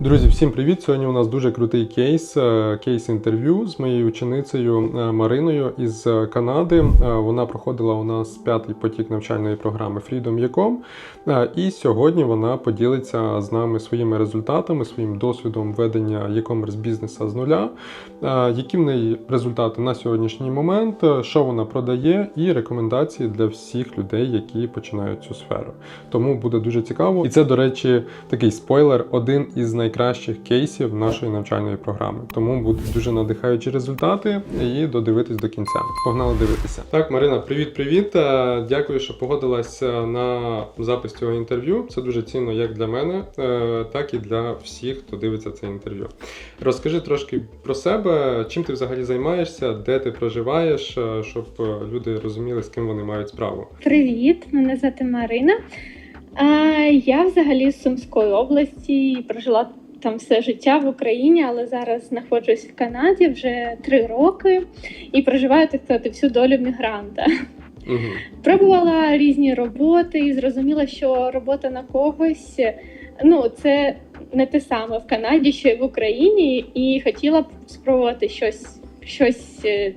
Друзі, всім привіт! Сьогодні у нас дуже крутий кейс, е, кейс інтерв'ю з моєю ученицею е, Мариною із е, Канади. Вона проходила у нас п'ятий потік навчальної програми Freedom.com. І сьогодні вона поділиться з нами своїми результатами, своїм досвідом ведення e-commerce бізнесу з нуля, які в неї результати на сьогоднішній момент, що вона продає, і рекомендації для всіх людей, які починають цю сферу. Тому буде дуже цікаво. І це, до речі, такий спойлер, один із найкращих кейсів нашої навчальної програми. Тому будуть дуже надихаючі результати і додивитись до кінця. Погнали дивитися. Так, Марина, привіт, привіт. Е, Дякую, що погодилась е, на запис цього інтерв'ю. Це дуже цінно як для мене, е, так і для всіх, хто дивиться це інтерв'ю. Розкажи трошки про себе, чим ти взагалі займаєшся, де ти проживаєш, е, щоб люди розуміли, з ким вони мають справу. Привіт, мене звати Марина. А, я взагалі з Сумської області і прожила там все життя в Україні, але зараз знаходжусь в Канаді вже три роки і проживаю так сказати всю долю мігранта. Угу. Пробувала різні роботи і зрозуміла, що робота на когось ну це не те саме в Канаді, що й в Україні, і хотіла б спробувати щось, щось е,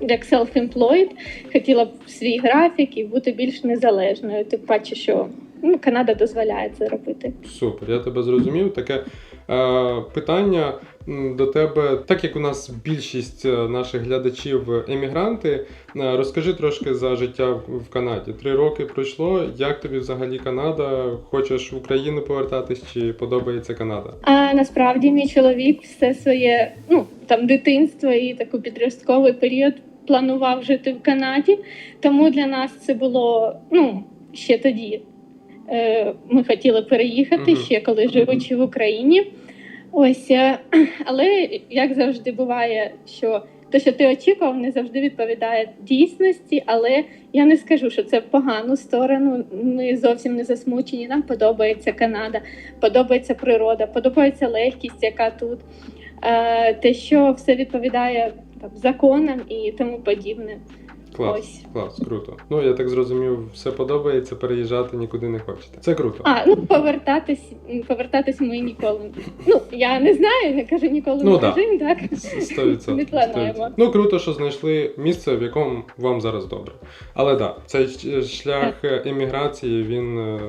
як self-employed, хотіла б свій графік і бути більш незалежною. Тим паче, що ну, Канада дозволяє це робити. Супер, я тебе зрозумів. Таке е, питання до тебе, так як у нас більшість е, наших глядачів емігранти, е, розкажи трошки за життя в, в Канаді. Три роки пройшло. Як тобі взагалі Канада? Хочеш в Україну повертатись чи подобається Канада? А насправді мій чоловік все своє ну там дитинство і такий підростковий період планував жити в Канаді. Тому для нас це було ну ще тоді. Е, Ми хотіли переїхати ще коли живучи в Україні. Ось, е, але як завжди буває, що те, що ти очікував, не завжди відповідає дійсності. Але я не скажу, що це в погану сторону. Ми зовсім не засмучені. Нам подобається Канада, подобається природа, подобається легкість, яка тут. Е, Те, що все відповідає там, законам і тому подібне. Клас, Ось. клас, круто. Ну я так зрозумів, все подобається, переїжджати нікуди не хочете. Це круто. А, ну повертатись, повертатись ми ніколи. Ну, я не знаю, не кажу ніколи Ну, кажу, да. режим, так? Не плануємо. Ну круто, що знайшли місце, в якому вам зараз добре. Але так, да, цей шлях еміграції він е,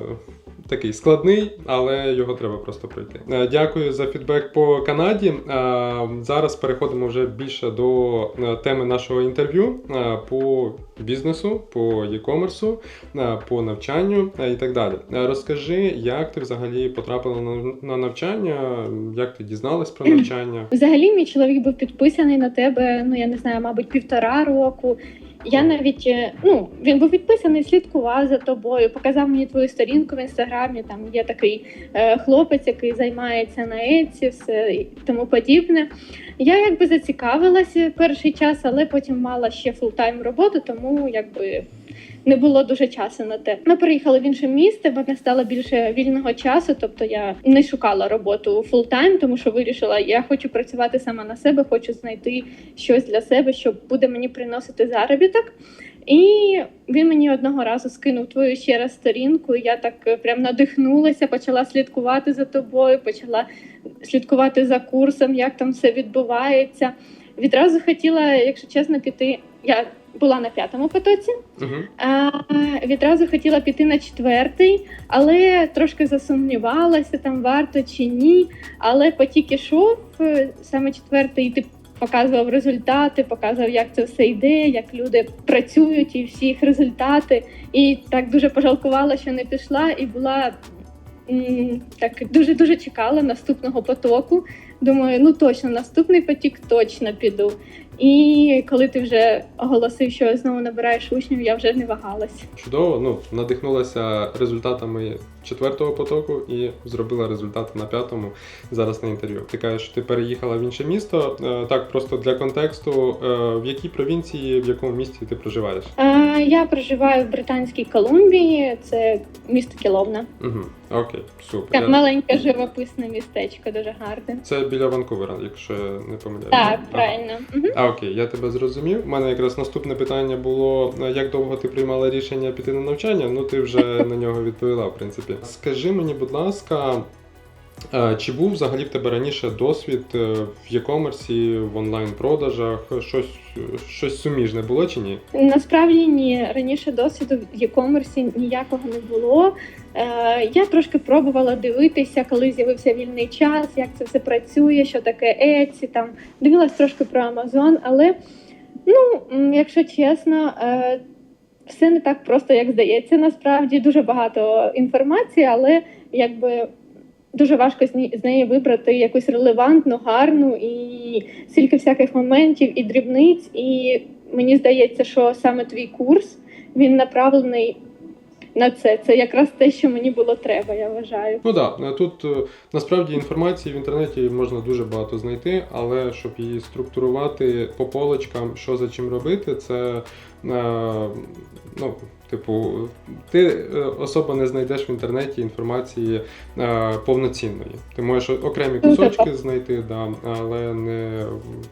такий складний, але його треба просто пройти. Е, Дякую за фідбек по Канаді. Е, Зараз переходимо вже більше до е, теми нашого інтерв'ю по бізнесу, по e-commerce, по навчанню і так далі. Розкажи, як ти взагалі потрапила на навчання, як ти дізналась про навчання? Взагалі, мій чоловік був підписаний на тебе, ну я не знаю, мабуть, півтора року. Я навіть е, ну він був підписаний, слідкував за тобою, показав мені твою сторінку в інстаграмі. Там є такий е, хлопець, який займається на Еці, все і тому подібне. Я якби зацікавилася перший час, але потім мала ще фултайм роботу, тому якби. Не було дуже часу на те. Ми переїхали в інше місце, в мене стало більше вільного часу. Тобто я не шукала роботу фултайм, тому що вирішила, я хочу працювати сама на себе, хочу знайти щось для себе, що буде мені приносити заробіток. І він мені одного разу скинув твою ще раз сторінку. Я так е, прям надихнулася, почала слідкувати за тобою, почала слідкувати за курсом, як там все відбувається. Відразу хотіла, якщо чесно, піти. Я була на п'ятому потоці. Угу. А, відразу хотіла піти на четвертий, але трошки засумнівалася, там варто чи ні. Але потік ішов е, саме четвертий, і ти показував результати, показував, як це все йде, як люди працюють і всі їх результати. І так дуже пожалкувала, що не пішла, і була так дуже дуже чекала наступного потоку. Думаю, ну точно наступний потік точно піду. І коли ти вже оголосив, що знову набираєш учнів, я вже не вагалась. Чудово, ну надихнулася результатами четвертого потоку і зробила результати на п'ятому зараз на інтерв'ю. Ти кажеш, що ти переїхала в інше місто. Е, Так, просто для контексту, е, в якій провінції, в якому місті ти проживаєш? Я проживаю в Британській Колумбії, це місто Кіловна. Угу. Окей, супер. Таке Я- маленьке живописне містечко, дуже гарне. Це біля Ванкувера, якщо я не помиляюся. Так, Ага. правильно. Мгм. А окей, я тебе зрозумів. У мене якраз наступне питання було: е, як довго ти приймала рішення піти на навчання? Ну ти вже на нього відповіла, в принципі. Скажи мені, будь ласка, Чи був взагалі в тебе раніше досвід е, в e-commerce, в онлайн-продажах? Щось, щось суміжне було чи ні? Насправді ні, раніше досвіду в e-commerce ніякого не було. Е, я трошки пробувала дивитися, коли з'явився вільний час, як це все працює, що таке Etsy, там дивилась трошки про Amazon, але ну, якщо чесно, е, все не так просто, як здається. Насправді дуже багато інформації, але якби. Дуже важко з неї вибрати якусь релевантну, гарну і стільки всяких моментів і дрібниць. І мені здається, що саме твій курс він направлений на це. Це якраз те, що мені було треба, я вважаю. Ну так, да, тут е, насправді інформації в інтернеті можна дуже багато знайти, але щоб її структурувати по полочкам, що за чим робити, це е, ну, типу, ти е, особо не знайдеш в інтернеті інформації е, повноцінної. Ти можеш окремі кусочки знайти, да, але не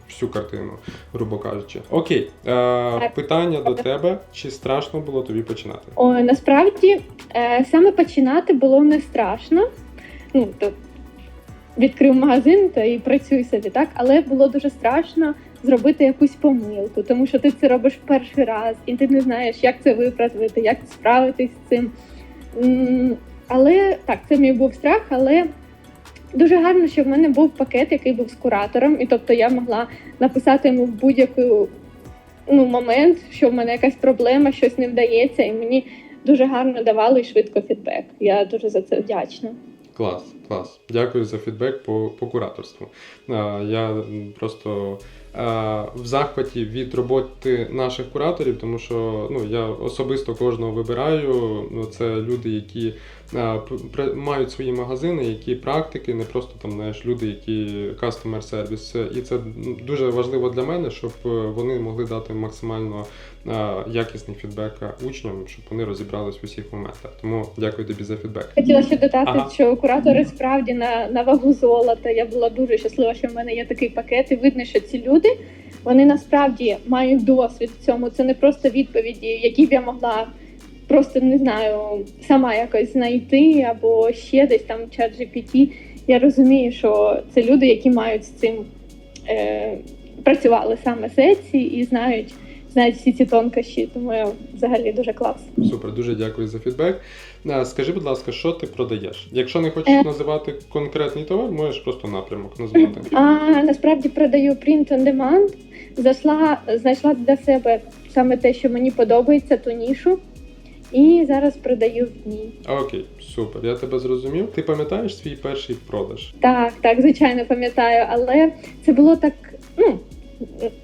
всю картину, грубо кажучи. Окей, е, питання до тебе: чи страшно було тобі починати? О, насправді е, саме починати було не страшно. Ну, то відкрив магазин та і працюй собі, так? Але було дуже страшно зробити якусь помилку, тому що ти це робиш перший раз, і ти не знаєш, як це виправити, як справитись з цим. Але так, це мій був страх, але дуже гарно, що в мене був пакет, який був з куратором, і тобто я могла написати йому в будь-яку ну, момент, що в мене якась проблема, щось не вдається, і мені дуже гарно давали і швидко фідбек. Я дуже за це вдячна. Клас, клас. Дякую за фідбек по, по кураторству. Я просто в захваті від роботи наших кураторів, тому що ну, я особисто кожного вибираю. Ну, Це люди, які мають свої магазини, які практики, не просто там знаєш, люди, які customer сервіс. І це дуже важливо для мене, щоб е, вони могли дати максимально якісний фідбек учням, щоб вони розібрались в усіх моментах. Тому дякую тобі за фідбек. Хотіла ще додати, Ага. що куратори справді на, на вагу золота. Я була дуже щаслива, що в мене є такий пакет, і видно, що ці люди вони насправді мають досвід в цьому. Це не просто відповіді, які б я могла просто не знаю, сама якось знайти або ще десь там чат GPT. Я розумію, що це люди, які мають з цим е, працювали саме сесії і знають, знають всі ці тонкощі. Тому я взагалі дуже клас. Супер, дуже дякую за фідбек. Е, Скажи, будь ласка, що ти продаєш? Якщо не хочеш Е. називати конкретний товар, можеш просто напрямок назвати. А насправді продаю print on demand. Зайшла, знайшла для себе саме те, що мені подобається, ту нішу. І зараз продаю в ній. Окей, супер, я тебе зрозумів. Ти пам'ятаєш свій перший продаж? Так, так, звичайно, пам'ятаю, але це було так, ну.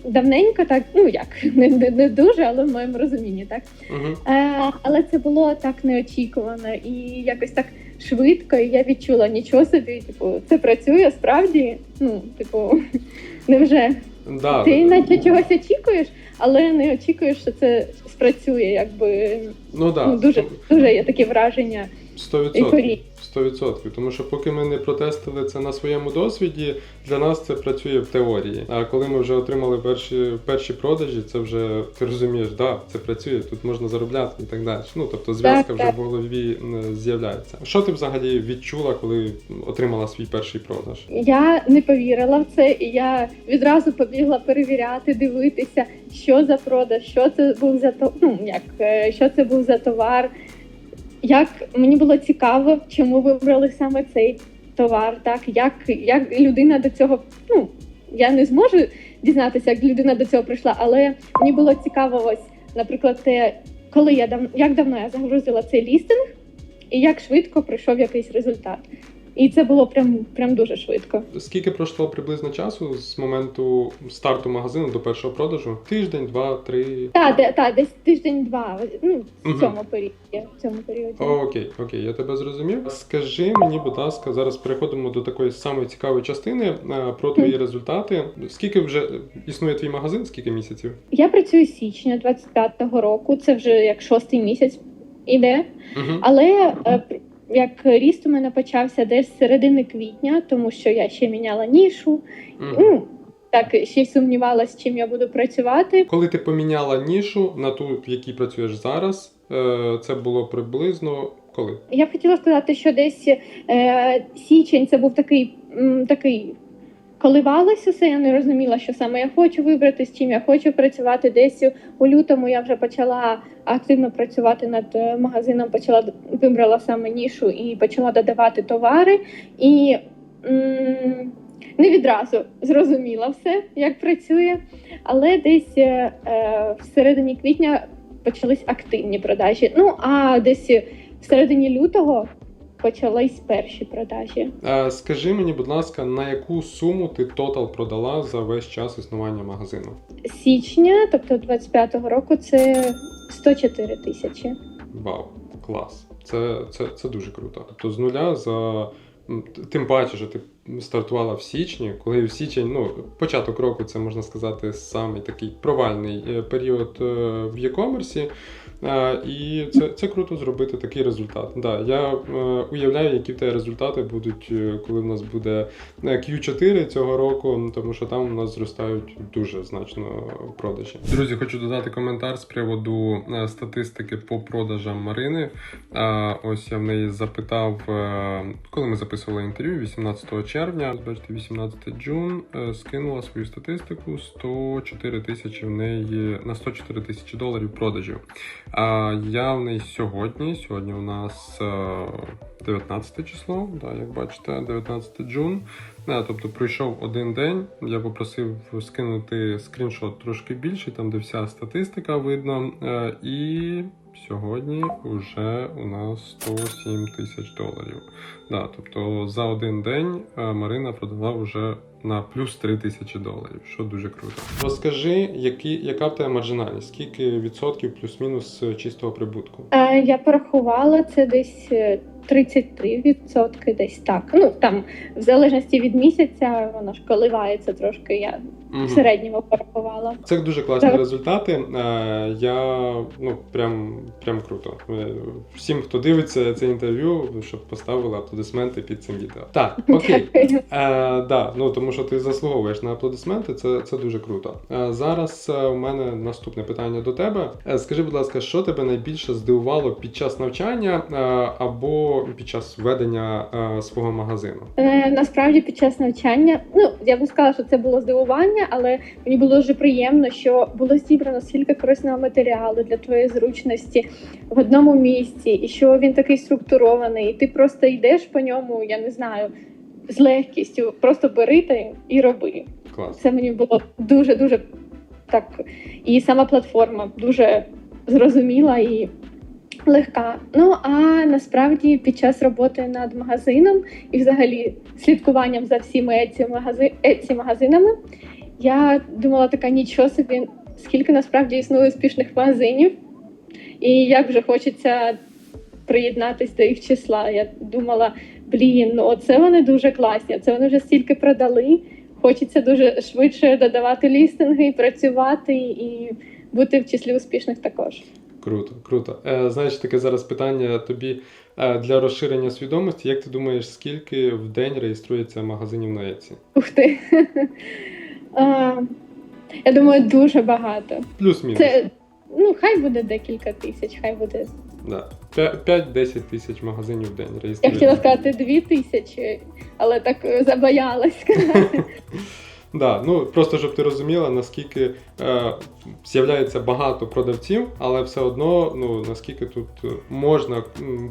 Давненько, так, ну як, не, не, не дуже, але в моєму розумінні, так. Угу. Е, але це було так неочікувано і якось так швидко, і я відчула нічого собі. Типу, це працює справді. Ну, типу, невже Да, Ти наче чогось очікуєш, але не очікуєш, що це спрацює. Якби ну да, ну, дуже дуже є такі враження 100%. ейфорії. 100%. Тому що поки ми не протестили це на своєму досвіді, для нас це працює в теорії. А коли ми вже отримали перші, перші продажі, це вже ти розумієш, да, це працює, тут можна заробляти і так далі. Ну тобто зв'язка вже в голові з'являється. Що ти взагалі відчула, коли отримала свій перший продаж? Я не повірила в це, і я відразу побігла перевіряти, дивитися, що за продаж, що це був за то, ну як е, що це був за товар. Як мені було цікаво, чому вибрали саме цей товар, так як, як людина до цього, ну я не зможу дізнатися, як людина до цього прийшла, але мені було цікаво, ось, наприклад, те, коли я дав, як давно я загрузила цей лістинг, і як швидко прийшов якийсь результат. І це було прям, прям дуже швидко. Скільки пройшло приблизно часу з моменту старту магазину до першого продажу? Тиждень, два, три. Та, де, та, десь тиждень-два. Ну, в Мгм. цьому періоді. В цьому періоді. Окей, окей, я тебе зрозумів. Скажи мені, будь ласка, зараз переходимо до такої самої цікавої частини е, про твої результати. Скільки вже існує твій магазин? Скільки місяців? Я працюю з січня 25-го року. Це вже як шостий місяць іде. Угу. Але е, як ріст у мене почався десь з середини квітня, тому що я ще міняла нішу. Ну, так ще й сумнівалась, чим я буду працювати. Коли ти поміняла нішу на ту, в якій працюєш зараз, е, це було приблизно Коли? Я б хотіла сказати, що десь е, січень це був такий, м, такий коливалося все. Я не розуміла, що саме я хочу вибрати, з чим я хочу працювати. Десь у лютому я вже почала активно працювати над е, магазином, почала вибрала саме нішу і почала додавати товари. І м, не відразу зрозуміла все, як працює. Але десь е, е, всередині квітня почались активні продажі. Ну а десь в середині лютого почались перші продажі. Е, скажи мені, будь ласка, на яку суму ти тотал продала за весь час існування магазину? Січня, тобто 25-го року, це 104 тисячі. Вау, клас. Це, це, це дуже круто. Тобто з нуля за. Тим паче, що ти стартувала в січні, коли в січень, ну, початок року, це можна сказати, самий такий провальний е, період е, в e-commerce. І це, це круто зробити такий результат. Да, я е, уявляю, які тебе результати будуть, е, коли в нас буде е, Q4 цього року, ну, тому що там у нас зростають дуже значно продажі. Друзі, хочу додати коментар з приводу статистики по продажам Марини. Ось я в неї запитав, коли ми записували інтерв'ю 18 червня, бачите, 18 джун, скинула свою статистику 104 тисячі в неї на 104 тисячі доларів продажів. А я в неї сьогодні. Сьогодні у нас е, 19 число, да, як бачите, 19 джун. Е, Тобто пройшов один день. Я попросив скинути скріншот трошки більший, там де вся статистика видно. Е, І сьогодні вже у нас 107 тисяч доларів. Да, тобто за один день е, Марина продала вже на плюс 3 тисячі доларів, що дуже круто. Розкажи, які, яка в тебе маржинальність? Скільки відсотків плюс-мінус чистого прибутку? Е, я порахувала це десь 33%, десь так. Ну там в залежності від місяця воно ж коливається трошки. Я. в середньому порахувала. Це дуже класні Так. результати. Е, Я ну прям прям круто. Е, Всім, хто дивиться це інтерв'ю, щоб поставили аплодисменти під цим відео. Так, окей. Е, да, ну тому що ти заслуговуєш на аплодисменти, це, це дуже круто. Е, зараз у мене наступне питання до тебе. Е, скажи, будь ласка, що тебе найбільше здивувало під час навчання е, або під час ведення е, свого магазину? Е, насправді під час навчання, ну я би сказала, що це було здивування, але мені було дуже приємно, що було зібрано стільки корисного матеріалу для твоєї зручності в одному місці, і що він такий структурований, і ти просто йдеш по ньому, я не знаю, з легкістю, просто бери та і роби. Клас. Це мені було дуже дуже так. І сама платформа дуже зрозуміла і легка. Ну а насправді під час роботи над магазином і взагалі слідкуванням за всіми Etsy магази... Магазинами, я думала така нічого собі, скільки насправді існує успішних магазинів, і як вже хочеться приєднатись до їх числа. Я думала, блін, ну оце вони дуже класні, це вони вже стільки продали. Хочеться дуже швидше додавати лістинги, працювати і бути в числі успішних також. Круто, круто. Е, знаєш, таке зараз питання тобі е, для розширення свідомості. Як ти думаєш, скільки в день реєструється магазинів на Etsy? Ух ти. А, я думаю, дуже багато. Плюс-мінус. Це ну, хай буде декілька тисяч, хай буде. Да. 5-10 тисяч магазинів в день Я хотіла сказати дві тисячі, але так е, забоялась сказати. Да, ну просто щоб ти розуміла, наскільки е, з'являється багато продавців, але все одно, ну наскільки тут е, можна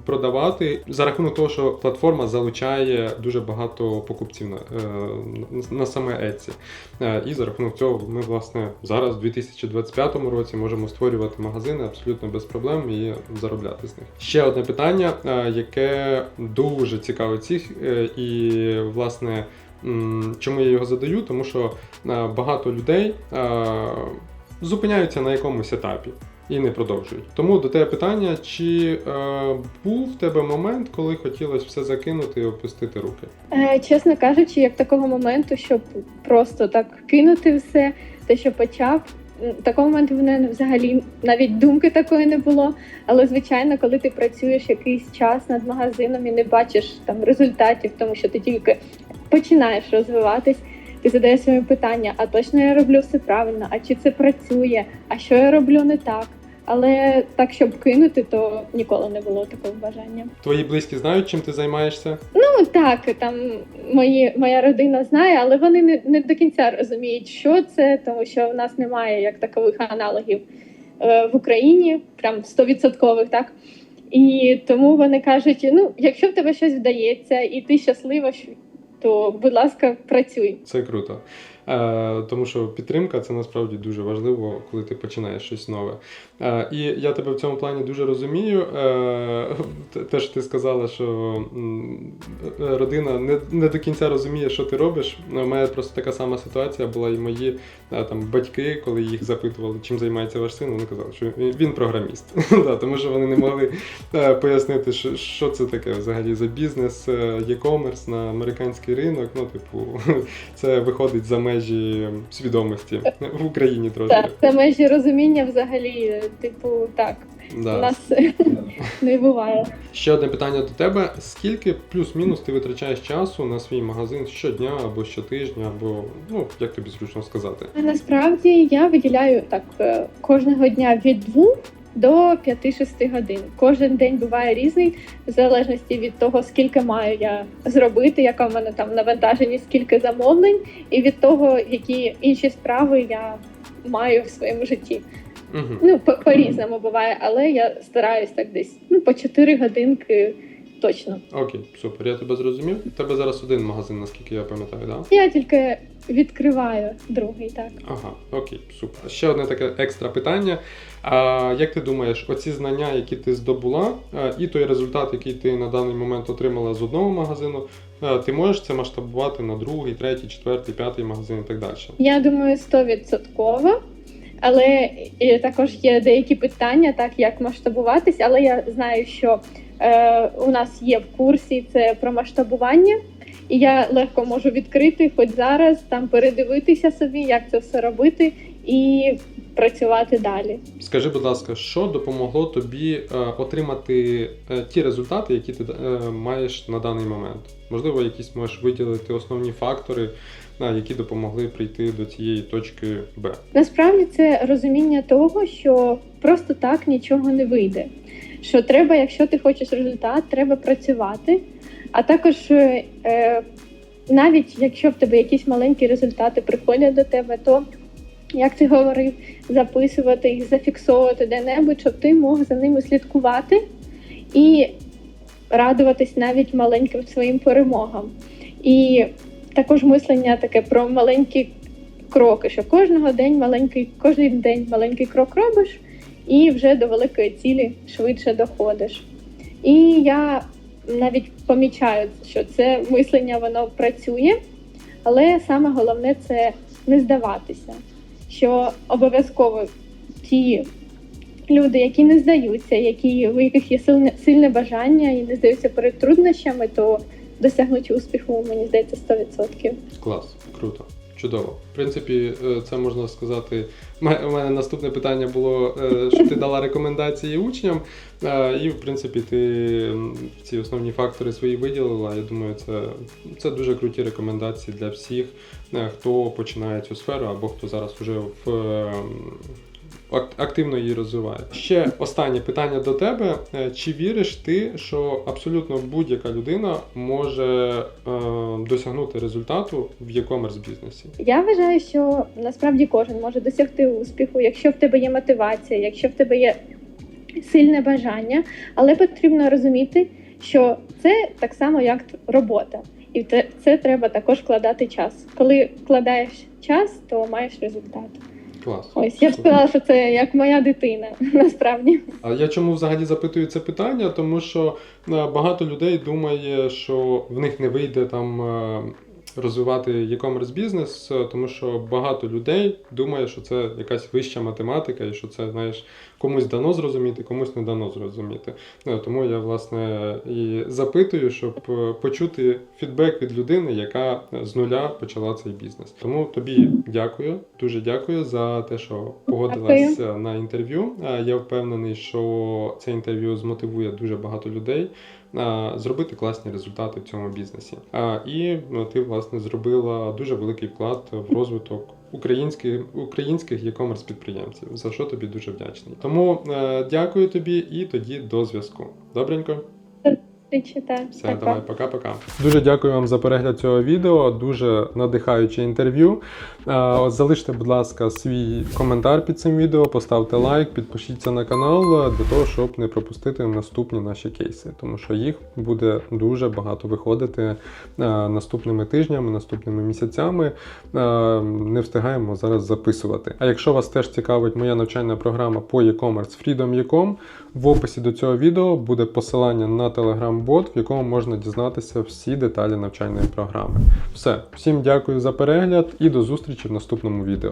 продавати за рахунок того, що платформа залучає дуже багато покупців на, е, на, саме Etsy. Е, і за рахунок цього ми, власне, зараз, в 2025 році, можемо створювати магазини абсолютно без проблем і заробляти з них. Ще одне питання, е, яке дуже цікавить всіх, е, і власне. Чому я його задаю? Тому що е, багато людей е, зупиняються на якомусь етапі і не продовжують. Тому до тебе питання: чи е, був в тебе момент, коли хотілося все закинути і опустити руки? Чесно кажучи, як такого моменту, щоб просто так кинути все, те, що почав. Такого моменту в мене взагалі навіть думки такої не було. Але звичайно, коли ти працюєш якийсь час над магазином і не бачиш там результатів, тому що ти тільки починаєш розвиватись, ти задаєш собі питання: а точно я роблю все правильно? А чи це працює? А що я роблю не так? Але так, щоб кинути, то ніколи не було такого бажання. Твої близькі знають, чим ти займаєшся? Ну так, там мої, моя родина знає, але вони не, не до кінця розуміють, що це, тому що в нас немає як такових аналогів е, в Україні, прям стовідсоткових, так. І тому вони кажуть: ну, якщо в тебе щось вдається і ти щаслива, що- то будь ласка, працюй. Це круто. Е, тому що підтримка це насправді дуже важливо, коли ти починаєш щось нове. Е, і я тебе в цьому плані дуже розумію. Е, те- що ти сказала, що е, родина не, не до кінця розуміє, що ти робиш. У мене просто така сама ситуація була і мої там батьки, коли їх запитували, чим займається ваш син, вони казали, що він програміст. Тому що вони не могли пояснити, що, це таке взагалі за бізнес, e-commerce на американський ринок. Ну, типу, це виходить за межі свідомості в Україні трошки. Так, це межі розуміння взагалі, типу, так, у Да. нас не буває. Ще одне питання до тебе: скільки плюс-мінус ти витрачаєш часу на свій магазин щодня або щотижня, або ну як тобі зручно сказати? Насправді я виділяю так е, кожного дня від 2 до 5-6 годин. Кожен день буває різний, в залежності від того, скільки маю я зробити, яка в мене там навантаження, скільки замовлень, і від того, які інші справи я маю в своєму житті. Угу. Ну, по- по-різному буває, але я стараюсь так десь ну, по 4 годинки точно. Окей, супер, я тебе зрозумів. У тебе зараз один магазин, наскільки я пам'ятаю, да? Я тільки відкриваю другий, так. Ага, окей, супер. Ще одне таке екстра питання. А, як ти думаєш, оці знання, які ти здобула, а, і той результат, який ти на даний момент отримала з одного магазину, а, ти можеш це масштабувати на другий, третій, четвертий, п'ятий магазин і так далі? Я думаю, стовідсотково. Але е, також є деякі питання, так як масштабуватись. Але я знаю, що е, у нас є в курсі це про масштабування, і я легко можу відкрити хоч зараз, там передивитися собі, як це все робити, і працювати далі. Скажи, будь ласка, що допомогло тобі е, отримати е, ті результати, які ти е, маєш на даний момент? Можливо, якісь можеш виділити основні фактори, які допомогли прийти до цієї точки Б. Насправді це розуміння того, що просто так нічого не вийде. Що треба, якщо ти хочеш результат, треба працювати. А також е, е, навіть якщо в тебе якісь маленькі результати приходять до тебе, то як ти говорив, записувати їх, зафіксовувати де-небудь, щоб ти мог за ними слідкувати і радуватись навіть маленьким своїм перемогам. І також мислення таке про маленькі кроки, що кожного день маленький, кожен день маленький крок робиш, і вже до великої цілі швидше доходиш. І я навіть помічаю, що це мислення воно працює, але саме головне це не здаватися. Що обов'язково ті люди, які не здаються, які у яких є сильне, сильне бажання і не здаються перед труднощами, то досягнуть успіху, мені здається, 100%. Клас, круто, чудово. В принципі, е, це можна сказати. У мене наступне питання було, е, що ти дала рекомендації учням, е, і в принципі ти ці основні фактори свої виділила. Я думаю, це, це дуже круті рекомендації для всіх, хто починає цю сферу або хто зараз вже в. Активно її розвиває. Ще останнє питання до тебе. Е, Чи віриш ти, що абсолютно будь-яка людина може е, досягнути результату в e-commerce бізнесі? Я вважаю, що насправді кожен може досягти успіху, якщо в тебе є мотивація, якщо в тебе є сильне бажання, але потрібно розуміти, що це так само, як робота, і це, це треба також вкладати час. Коли вкладаєш час, то маєш результат. Клас. Ось я б сказала, що це як моя дитина, насправді. А я чому взагалі запитую це питання? Тому що е, багато людей думає, що в них не вийде там е, розвивати e-commerce бізнес, е, тому що багато людей думає, що це якась вища математика, і що це знаєш комусь дано зрозуміти, комусь не дано зрозуміти. Е, Тому я власне і запитую, щоб е, почути фідбек від людини, яка з нуля почала цей бізнес. Тому тобі дякую, дуже дякую за те, що погодилась е, на інтерв'ю. Е, Я впевнений, що це інтерв'ю змотивує дуже багато людей е, зробити класні результати в цьому бізнесі. А, І ну, ти власне зробила дуже великий вклад в розвиток українських, українських e-commerce підприємців, за що тобі дуже вдячний. Тому е, дякую тобі і тоді до зв'язку. Добренько? Ти читай. Все, давай, пока-пока. Дуже дякую вам за перегляд цього відео. Дуже надихаюче інтерв'ю. Е, Залиште, будь ласка, свій коментар під цим відео, поставте лайк, підпишіться на канал е, для того, щоб не пропустити наступні наші кейси, тому що їх буде дуже багато виходити е, наступними тижнями, наступними місяцями. Не встигаємо зараз записувати. А якщо вас теж цікавить моя навчальна програма по e-commerce Freedom.com, в описі до цього відео буде посилання на телеграм-бот, в якому можна дізнатися всі деталі навчальної програми. Все, всім дякую за перегляд і до зустрічі в наступному відео.